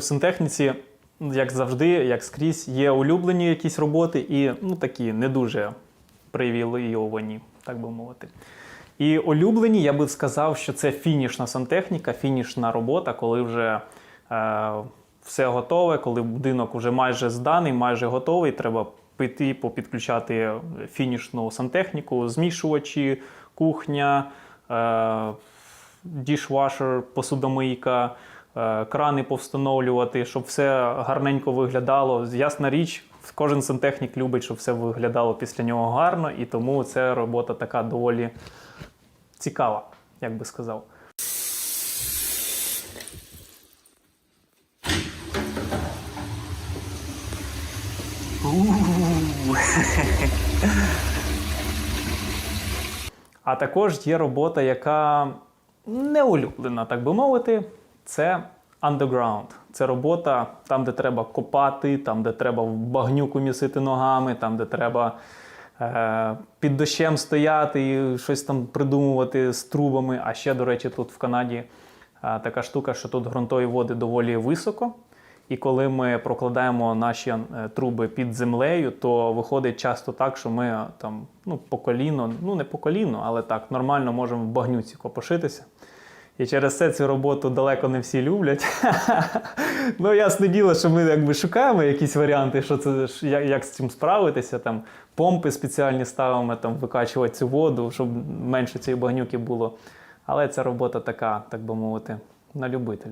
В сантехніці, як завжди, як скрізь, є улюблені якісь роботи і ну, такі не дуже привілейовані, так би мовити. І улюблені, я би сказав, що це фінішна сантехніка, фінішна робота, коли вже е, все готове, коли будинок вже майже зданий, майже готовий. Треба піти попідключати фінішну сантехніку, змішувачі, кухня, е, дішвашер, посудомийка, крани повстановлювати, щоб все гарненько виглядало. Ясна річ, кожен сантехнік любить, щоб все виглядало після нього гарно, і тому ця робота така доволі цікава, як би сказав. А також є робота, яка не улюблена, так би мовити, це underground. Це робота там, де треба копати, там, де треба в багнюку місити ногами, там, де треба е, під дощем стояти і щось там придумувати з трубами. А ще, до речі, тут в Канаді е, така штука, що тут ґрунтові води доволі високо. І коли ми прокладаємо наші е, труби під землею, то виходить часто так, що ми там ну, по коліно, ну не по коліно, але так нормально можемо в багнюці копошитися. І через це цю роботу далеко не всі люблять. ну, ясне діло, що ми якби шукаємо якісь варіанти, що це як, як з цим справитися. Там помпи спеціальні ставимо, там викачувати цю воду, щоб менше цієї багнюки було. Але ця робота така, так би мовити, на любителя.